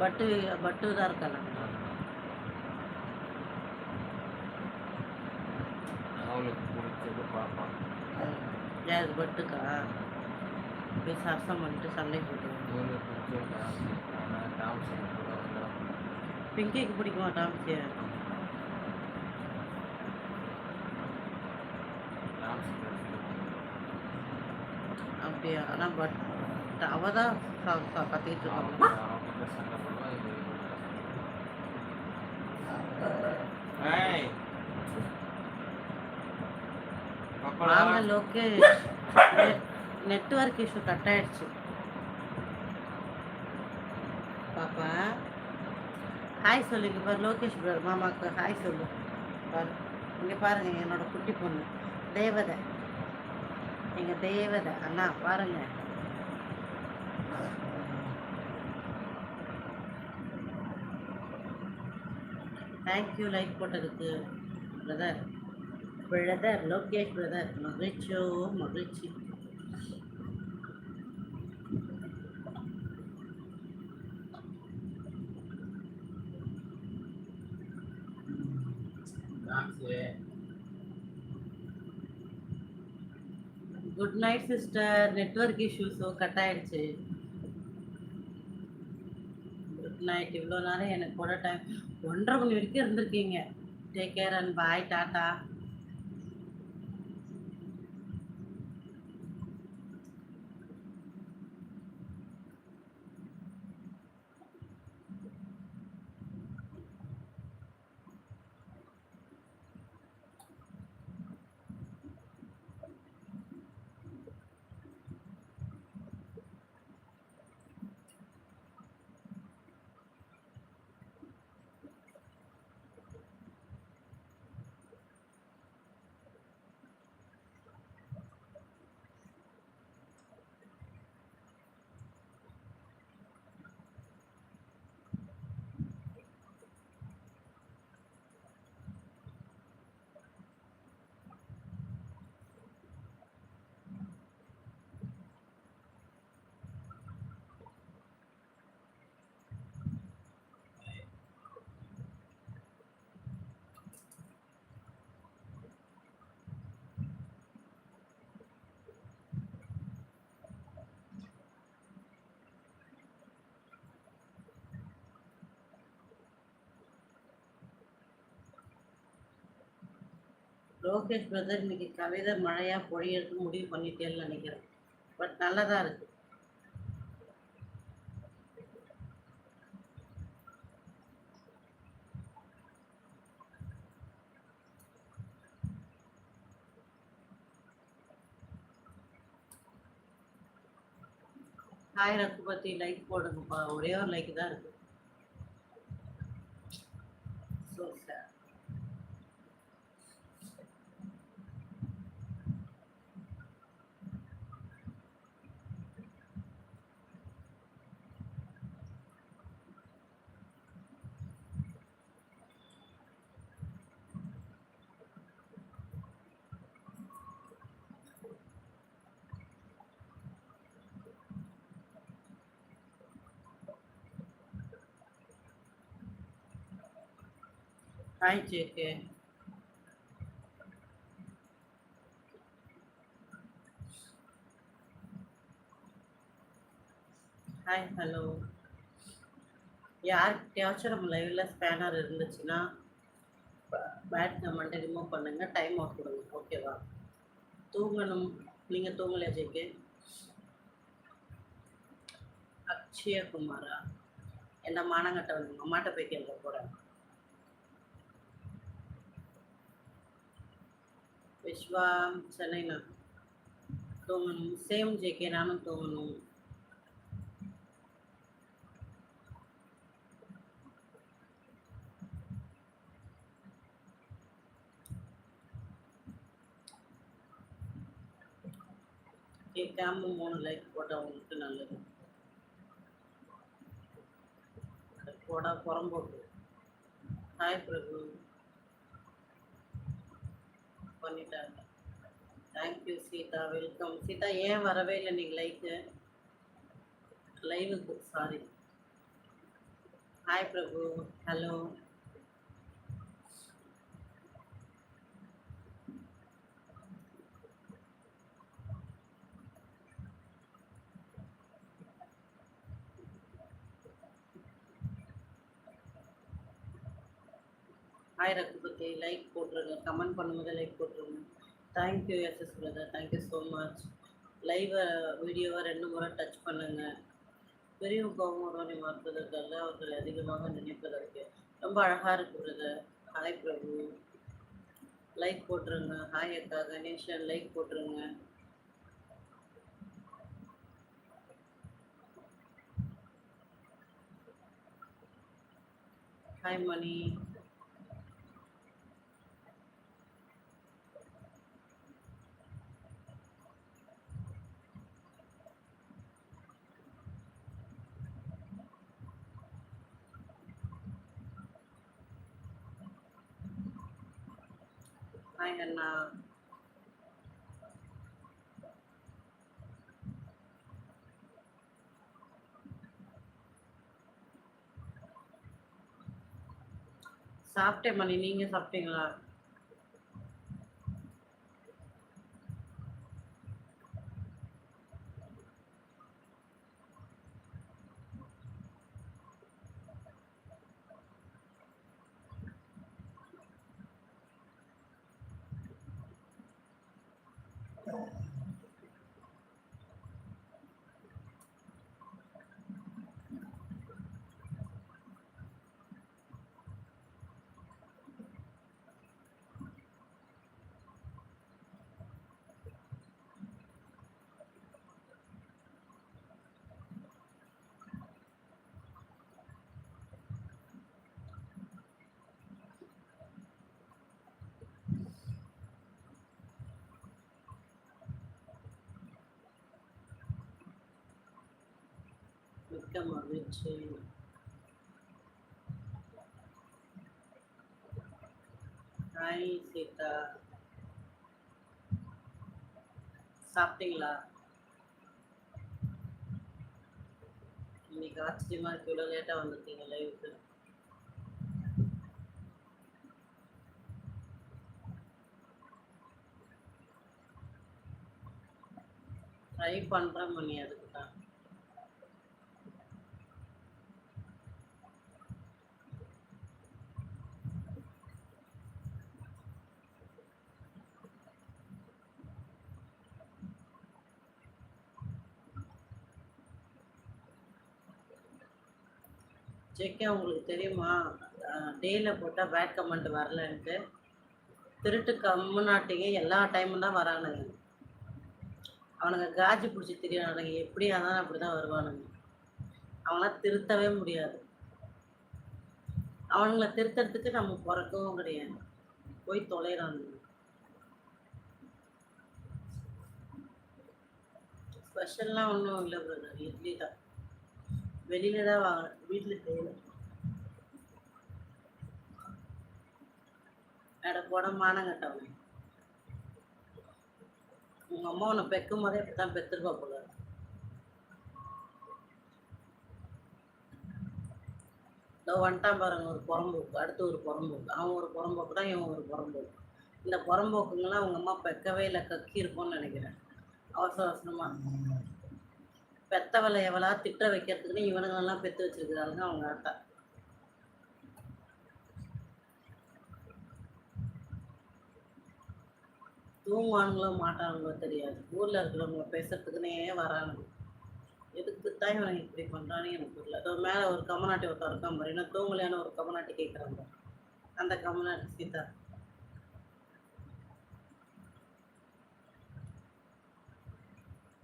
பட்டு பட்டு தான் இருக்காங்க. அவளுக்கு பிடிச்சது பார்ப்பான் யாருக்கு பட்டுக்கா? போய் சரசம் பண்ணிட்டு சண்டை போட்டு பிங்கிக்கு பிடிக்குமா டான்ஸ்? அப்படியா? ஆனால் பட் அவ தான் அவங்க இருக்காங்க. அவங்க வாங்க நெட்ஒர்க் இஷ்யூ கட் ஆயிடுச்சு பாப்பா. ஹாய் சொல்லுங்க பாரு லோகேஷ் பிரதர் மாமாக்கு ஹாய் சொல்லு. பாரு. இங்கே பாருங்க என்னோட குட்டி பொண்ணு. தேவதை. எங்க தேவதை. அண்ணா பாருங்க. தேங்க்யூ லைக் போட்டதுக்கு. பிரதர் பிரதர் லோகேஷ் பிரதர் மகிழ்ச்சியோ மகிழ்ச்சி. குட் நைட் சிஸ்டர் நெட்ஒர்க் இஷ்யூஸோ கட் ஆயிடுச்சு குட் நைட் இவ்வளோ நேரம் எனக்கு கூட டைம் ஒன்றரை மணி வரைக்கும் இருந்திருக்கீங்க. Take care and bye tata Lokesh brother இன்னைக்கு கவிதை மழையா பொழியறதுக்கு முடிவு பண்ணிட்டேன்னு நினைக்கிறேன். பட் நல்லதா இருக்கு. ஹாய் ரகுபதி லைக் போடுங்கப்பா. ஒரே ஒரு லைக் தான் இருக்கு. So sir hi JK hi hello யார்கிட்டயாச்சும் நம்ம லைவ்ல ஸ்பேனர் இருந்துச்சுன்னா பேட் கமெண்ட்டை ரிமூவ் பண்ணுங்க டைம் அவுட் கொடுங்க. ஓகேவா தூங்கணும். நீங்கள் தூங்கலையா ஜேகே? அக்ஷயகுமாரா? என்ன மானங்கட்ட வந்து அம்மாட்ட போய் கேட்க போகிறேன் விஸ்வா சென்னையில் தூங்கணும். சேம் ஜேகே நானும் தூங்கணும். கேட்காம மூணு லைக் போட்டவங்களுக்கு நல்லது. போடா புறம்போக்கு ஹாய் பிரபு. பண்ணிட்டாங்க. தேங்க்யூ சீதா. வெல்கம் சீதா ஏன் வரவே இல்லை நீங்கள் லைக்கு லைவுக்கு sorry hi Prabhu. Hello hi Raghupathi like போட்டுருங்க. கமெண்ட் பண்ணும்போது லைக் போட்டுருங்க. Thank you SS brother thank you so much லைவை வீடியோவை ரெண்டு முறை டச் பண்ணுங்க. கோபம் உறவை மறுப்பதற்காக அவர்கள் அதிகமாக நினைப்பதற்கு. ரொம்ப அழகாக இருக்கு பிரதர் ஹாய் பிரபு. லைக் போட்டுருங்க. ஹாய் அக்கா. கணேஷன் லைக் போட்டுருங்க. ஹாய் மணி. ஹாய் சாப்பிட்டேன் மணி நீங்க சாப்பிட்டீங்களா? மிக்க மகிழ்ச்சி ஹாய் சீதா. சாப்பிட்டீங்களா? இன்னைக்கு ஆச்சரியமா இருக்கு. இவ்வளோ லேட்டாக வந்திருக்கீங்க லைவுக்கு. ட்ரை பண்ணுறேன் மணி அது தான் செக்கே உங்களுக்கு தெரியுமா டேயில் போட்டால் பேட் கமெண்ட் வரலன்ட்டு. திருட்டு கம்முனாட்டிங்க எல்லா டைமும் தான் வரானுங்க. அவனுங்க காஜி பிடிச்சி தெரியானுங்க எப்படியா இருந்தாலும் அப்படி தான் வருவானுங்க. அவங்களாம் திருத்தவே முடியாது. அவனுங்கள திருத்தறதுக்கு நம்ம பிறக்கவும் கிடையாது. போய் தொலைறானுங்க. ஸ்பெஷல்லாம் ஒன்றும் இல்லை பிரதர் இட்லி தான். வெளியில தான் வாங்கினேன் வீட்டில் செய்யல. அட போட மானங்கட்டவனே உங்க அம்மா உன்னை பெக்கும் போதே இப்படித்தான் பெத்திருப்பா போல இதோ வந்துட்டான் பாருங்க ஒரு புறம்போக்கு. அடுத்து ஒரு புறம்போக்கு. அவன் ஒரு புறம்போக்கு தான் இவன் ஒரு புறம்போக்கு. இந்த புறம்போக்குங்கெல்லாம் அவங்க அம்மா பெக்கவே இல்லை கக்கி இருக்கும்னு நினைக்கிறேன். அவசர அவசரமா. பெத்தவளை எவளா திட்ட வைக்கிறதுக்குன்னு இவனுங்களெல்லாம் பெற்று வச்சிருக்கிறாங்க அவங்க ஆட்டா தூங்குவானுங்களோ மாட்டானுங்களோ தெரியாது. ஊரில் இருக்கிறவங்க பேசுறதுக்குன்னே வரானுங்க எதுக்கு தான் இவன் இப்படி பண்ணுறான்னு எனக்கு தெரியல அதோ மேலே ஒரு கமநாட்டி ஒருத்தர் இருக்கான் பாரு. என்ன தூங்கலையான ஒரு கமநாட்டி கேட்குறாங்க அந்த கமநாட்டி சீதா.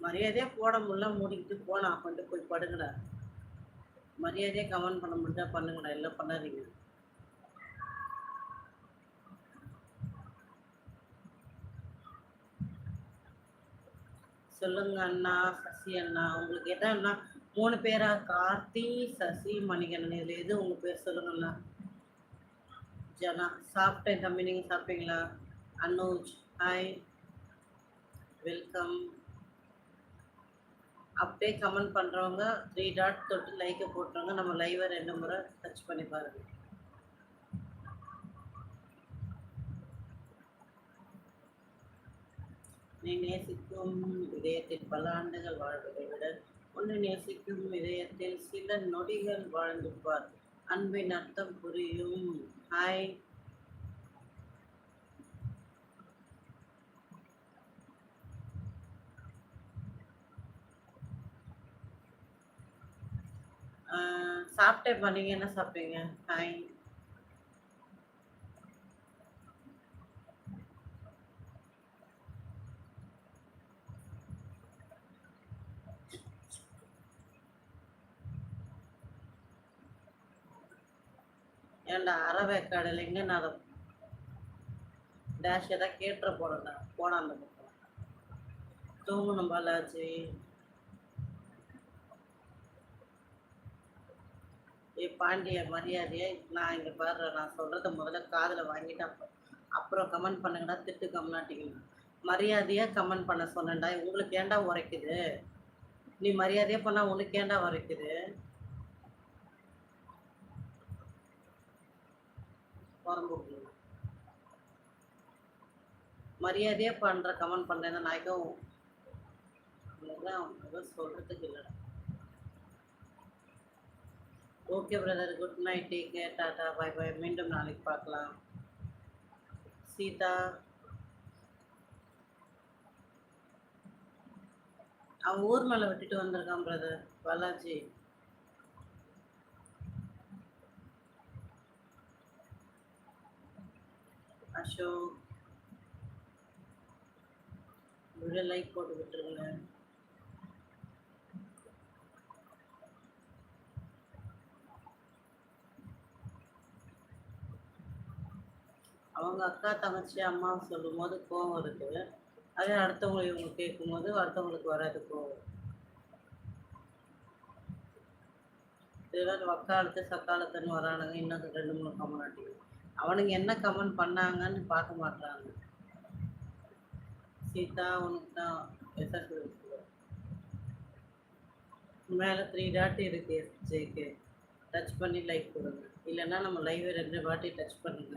மரியாதையாக போட முடியல மூடிக்கிட்டு போனா கொண்டு போய் படுங்கடா மரியாதையா கவன் பண்ண முடிஞ்சா பண்ணுங்கடா. எல்லாம் பண்ணாதீங்க. சொல்லுங்க அண்ணா சசி அண்ணா. உங்களுக்கு எதன்னா மூணு பேரா? கார்த்தி சசி மணிகண்ணன் இதுல எது உங்க பேர் சொல்லுங்க அண்ணா? ஜனா. சாப்பிட்டேன் தம்பி. நீங்க சாப்பிட்டீங்களா? அனுஜ். ஹாய் வெல்கம் அப்படியே கமெண்ட் பண்ணுறவங்க த்ரீ டாட் தொட்டு லைக்கை போட்டுருங்க. நம்ம லைவை ரெண்டு முறை டச் பண்ணி பாருங்க. நீ நேசிக்கும் இதயத்தில் பல ஆண்டுகள் வாழ்வதை விட உன்னை நேசிக்கும் இதயத்தில் சில நொடிகள் வாழ்ந்து பார். அன்பின் அர்த்தம் புரியும். ஹாய் சாப்பிட்டேன் பண்ணீங்க என்ன சாப்பிட்டீங்க ஹாய் ஏன்டா அறவேக்காடு எங்க நான் அதை டேஷ் ஏதாவது கேட்டுற போறேன்டா. போனா அந்த பக்கம் தூங்கணும் பாலாஜி. ஏ பாண்டிய மரியாதையை நான் இங்கே பாரு நான் சொல்கிறத முதல்ல காதில் வாங்கிட்டேன் அப்புறம் அப்புறம் கமெண்ட் பண்ணுங்கடா திட்டு கம்னாட்டிக்கணும் மரியாதையாக கமெண்ட் பண்ண சொன்னேன்டா உங்களுக்கு ஏண்டா உரைக்குது? நீ மரியாதையாக பண்ணால் உனக்கு ஏண்டா உரைக்குது? புறம்போக்கு மரியாதையா பண்ணுற கமெண்ட் பண்ணுறேன்னா நாய்க்கும் அதெல்லாம் சொல்கிறதுக்கு இல்லைடா. Okay brother good night take care tata bye bye மீண்டும் நாளைக்கு பார்க்கலாம். சீதா. அவன் ஊர் மேலே விட்டுட்டு வந்திருக்கான் brother Balaji. Ashok. Video like போட்டு விட்டுருங்க அவங்க அக்கா தங்கச்சி அம்மா சொல்லும் போது கோவம் வருது. அதே அடுத்தவங்க இவங்க கேட்கும்போது அடுத்தவங்களுக்கு வராது கோவம். இதெல்லாம் வக்காலத்து சக்காலத்துன்னு வரானுங்க. இன்னும் ரெண்டு மூணு கமெண்ட். அவனுங்க என்ன கமெண்ட் பண்ணாங்கன்னு பார்க்க மாட்டாங்க சீதா உனக்கு தான் எஸ்எஸ் மேலே த்ரீ டாட் இருக்கு ஜேக்கு டச் பண்ணி லைக் கொடுங்க. இல்லைன்னா நம்ம லைவை ரெண்டு வாட்டி டச் பண்ணுங்க.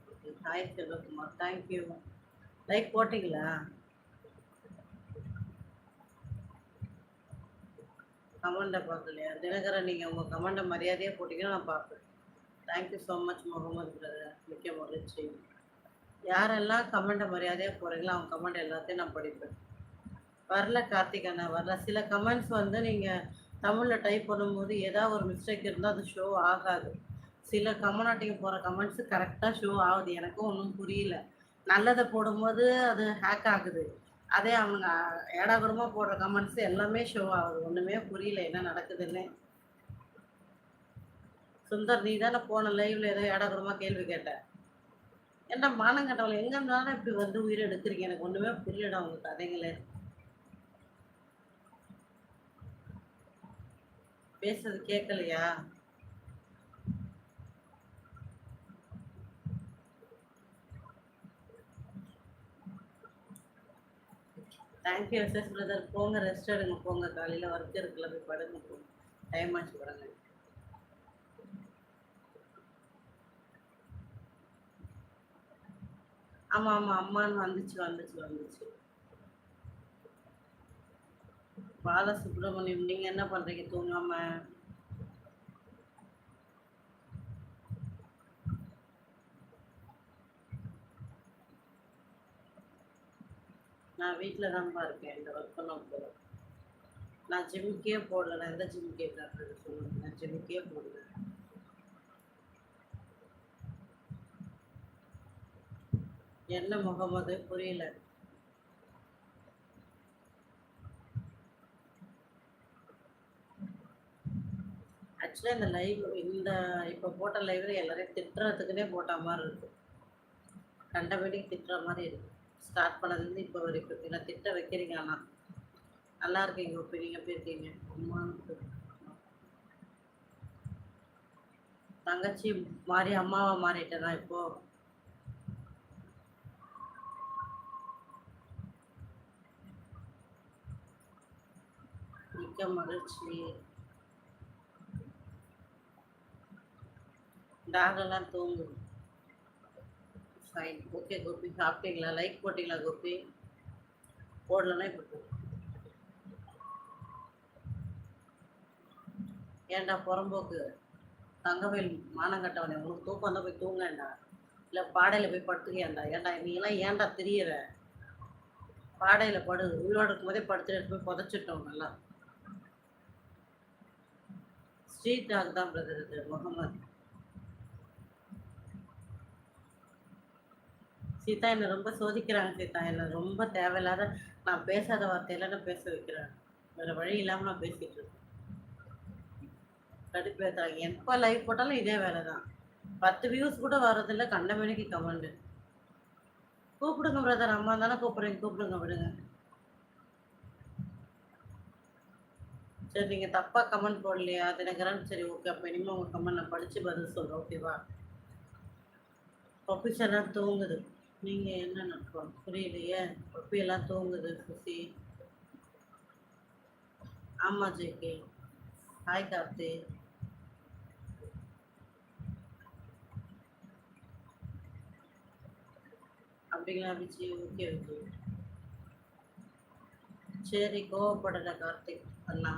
ஹாய் செல்வகுமார் தேங்க்யூ லைக் போட்டிங்களா? கமெண்டை பார்க்கலையா? தினகரன் நீங்கள் உங்கள் கமெண்டை மரியாதையாக போட்டிங்கன்னா நான் பார்ப்பேன். Thank you so much Mohammed brother மிக்க மகிழ்ச்சி. யாரெல்லாம் கமெண்ட்டை மரியாதையாக போகிறீங்களோ அவங்க கமெண்ட் எல்லாத்தையும் நான் படிப்பேன். வரல கார்த்திக் அண்ணா வரல. சில கமெண்ட்ஸ் வந்து நீங்கள் தமிழில் டைப் பண்ணும்போது ஏதாவது ஒரு மிஸ்டேக் இருந்தால் அது ஷோ ஆகாது. சில கமநாட்டிக்கு போகிற கமெண்ட்ஸ் கரெக்டாக ஷோ ஆகுது. எனக்கும் ஒன்றும் புரியல. நல்லதை போடும்போது அது ஹேக் ஆகுது. அதே அவங்க ஏடாகுடமாக போடுற கமெண்ட்ஸ் எல்லாமே ஷோ ஆகுது. ஒன்றுமே புரியல என்ன நடக்குதுன்னு. சுந்தர் நீ தானே போன லைவ்ல ஏதோ ஏடாகுடமாக கேள்வி கேட்ட. என்ன மானம் கட்டவளை எங்க இருந்தாலும் இப்படி வந்து உயிரை எடுக்கிறீங்க? எனக்கு ஒண்ணுமே புரியலடா உங்க கதைங்களே பேசுறது கேட்கலையா தேங்க்யூ எஸ்எஸ் பிரதர் போங்க ரெஸ்ட் எடுங்க போங்க. காலையில் ஒர்க் இருக்குல்ல போய் படுங்க போங்க டைம் ஆச்சு படுங்க. ஆமாம் ஆமாம் அம்மான்னு வந்துச்சு வந்துச்சு வந்துச்சு. பாலசுப்ரமணியம் நீங்கள் என்ன பண்ணுறீங்க தூங்காமல் நான் வீட்டில் தான்ப்பா இருக்கேன் இந்த ஒர்க் பண்ண போகிறேன் நான் ஜிம்முக்கே போடல நான் எந்த ஜிம்முக்கே காட்டுறது சொல்லுங்க. நான் ஜிம்முக்கே போடல. என்ன முகமது புரியல. ஆக்சுவலாக இந்த லைவ் இந்த இப்போ போட்ட லைவ்ல எல்லாரையும் திட்டுறதுக்குன்னே போட்ட மாதிரி இருக்கு. கண்டபடிக்கு திட்டுற மாதிரி இருக்கு. ஸ்டார்ட் பண்ணதுலேருந்து இப்போ வரைக்கும் இல்லை திட்டம் வைக்கிறீங்க ஆனால் நல்லா இருக்கீங்க இப்போ நீங்கள் எப்படி இருக்கீங்க? அம்மா தங்கச்சி மாறி அம்மாவை மாறிட்டேனா இப்போ? மிக்க மகிழ்ச்சி. டாகெல்லாம் தூங்குது ஃபைன் ஓகே கோபி சாப்பிட்டீங்களா? லைக் போட்டிங்களா கோபி போடலன்னா இப்போ ஏன்டா புறம்போக்கு? தங்கவேல் மானங்கட்டவனே உனக்கு தூக்கம் வந்தால் போய் தூங்கேன்டா இல்லை பாடையில் போய் படுத்துக்கியாண்டா? ஏன்டா நீங்களாம் ஏன்டா தெரியற? பாடையில் படு உயிரோடு இருக்கும்போதே படுத்துட்டு எடுத்து போய் புதைச்சிட்டோம் நல்லா. ஸ்ட்ரீட் டாக் தான் பிரதர் முகமது. சீதா என்னை ரொம்ப சோதிக்கிறாங்க சீதா. என்னை ரொம்ப தேவையில்லாத நான் பேசாத வார்த்தையில நான் பேச வைக்கிறேன் வேற வழி இல்லாமல் நான் பேசிட்டு இருக்கேன். கடுப்பேத்தாங்க எப்போ லைவ் போட்டாலும் இதே வேலை தான் பத்து வியூஸ் கூட வர்றதில்ல. கண்டமேனிக்கு கமெண்ட் கூப்பிடுங்க பிரதர் அம்மா தானே கூப்பிடுறீங்க. கூப்பிடுங்க விடுங்க. சரி நீங்கள் தப்பாக கமெண்ட் போடலையா. தினகரன் சரி ஓகே அப்போ இனிமேல் உங்கள் கமெண்ட் நான் படித்து பதில் சொல்கிறேன் ஓகேவா பப்பி எல்லாம் தூங்குது. நீங்கள் என்ன நடக்கும் புரியலையே. எல்லாம் தூங்குது சுசி. ஆமாம் ஜேகே. ஹாய் கார்த்தி. அப்படிங்களா விஜய் ஓகே ஓகே சரி கோவப்படலை கார்த்திக் அண்ணா.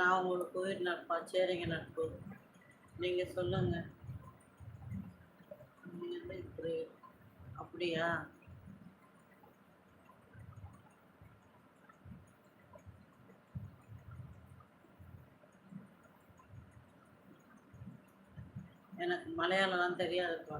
நான் உங்களுக்கு உயிர் நட்பா? சரிங்க நட்பு. நீங்கள் சொல்லுங்க. நீங்க அப்படியா? எனக்கு மலையாளம்லாம் தெரியாதுப்பா.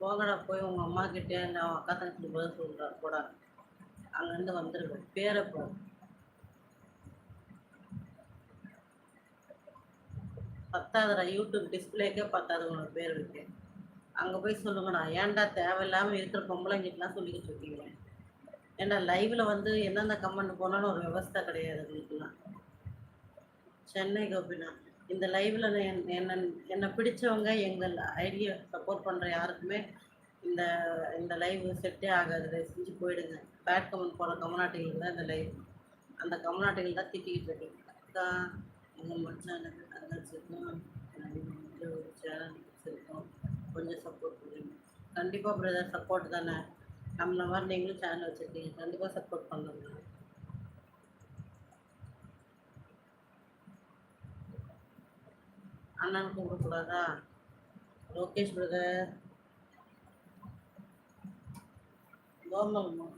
போகடா போய் உங்கள் அம்மா கிட்டே நான் அக்கா தங்கச்சி பதில் சொல்கிறா கூட அங்கேருந்து வந்துருக்கேன் பேரை பத்தாதுடா யூடியூப் டிஸ்பிளேக்கே பத்தாது உனக்கு பேர் இருக்கு அங்கே போய் சொல்லுங்கண்ணா ஏன்டா தேவையில்லாமல் இருக்கிற பொம்பளைங்கிட்டலாம் சொல்லிக்கிட்டு இருக்கீங்க? ஏன்னா லைவில் வந்து எந்தெந்த கமெண்ட் போனாலும் ஒரு விவஸ்தை கிடையாது உங்களுக்குலாம் சென்னை கோபினா இந்த லைவ்ல என்ன என்னை பிடிச்சவங்க எங்கள் ஐடியா சப்போர்ட் பண்ணுற யாருக்குமே இந்த இந்த லைவ் செட்டே ஆகாது. தயவு செஞ்சு போயிடுங்க. பேட் கமெண்ட் போன கமநாட்டிகள் தான் இந்த லைவ் அந்த கமநாட்டிகள் தான் திட்டிக்கிட்டு இருக்கேன் அக்கா எங்கள் மச்சானுக்கு தங்கச்சிக்கும் ஒரு சேனல் வச்சுருக்கோம். கொஞ்சம் சப்போர்ட் பண்ணுங்க. கண்டிப்பாக பிரதர் சப்போர்ட் தானே? நம்மள மாதிரி நீங்களும் சேனல் வச்சுருக்கீங்க. கண்டிப்பாக சப்போர்ட் பண்ணுங்க. அண்ணன் கூப்பிடக்கூடாதா? லோகேஷ் பிரதர் கோமல்மா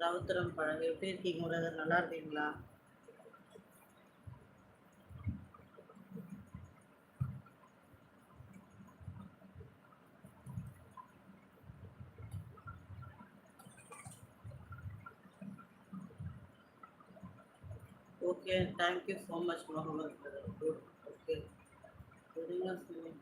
ரவுத்திரம் பழகு எப்படி இருக்கீங்க உலகம் நல்லா இருக்கீங்களா? Okay thank you so much Mohammed brother good okay சரிங்க சுமி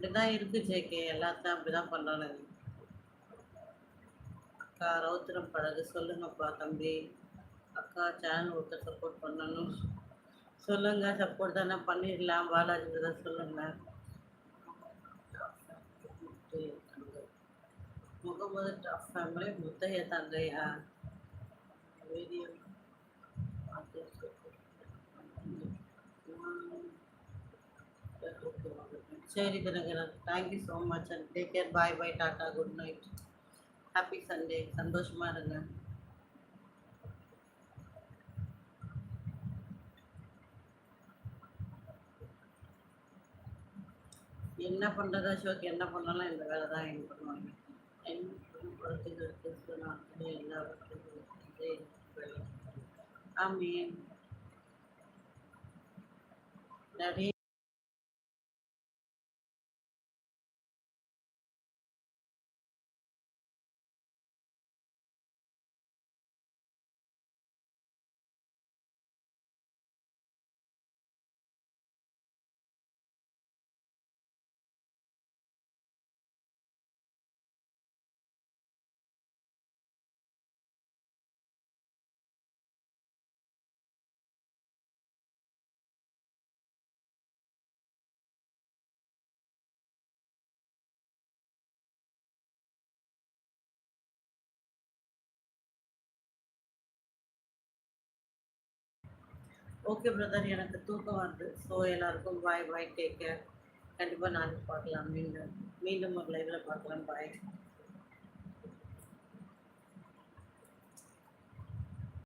அப்படிதான் இருக்கு ஜேகே. எல்லாத்தையும் அப்படிதான் பண்றானுங்க அக்கா ரௌத்திரம் பழகு. சொல்லுங்கப்பா தம்பி. அக்கா சேனல் ஒருத்தர் சப்போர்ட் பண்ணணும். சொல்லுங்க. சப்போர்ட் தானே பண்ணிடலாம். பாலாஜி தான் சொல்லுங்க. முகமது டாப் ஃபேமிலி முத்தைய தங்கையா? வீடியோ சரி Dinakaran thank you so much and take care bye bye tata good night happy Sunday சந்தோஷமா இருங்க. என்ன பண்ணுறது அசோக்? என்ன பண்ணாலும் இந்த வேலை தான் எங்க பண்ணுவாங்க. குழந்தைகளுக்கு எல்லா ஆமீன் நிறைய ஓகே பிரதர் எனக்கு தூக்கம் வருது. ஸோ எல்லாருக்கும் பாய் பாய் டேக் கேர் கண்டிப்பாக நாளைக்கு பார்க்கலாம். மீண்டும் மீண்டும் ஒரு லைவில் பார்க்கலாம். பாய்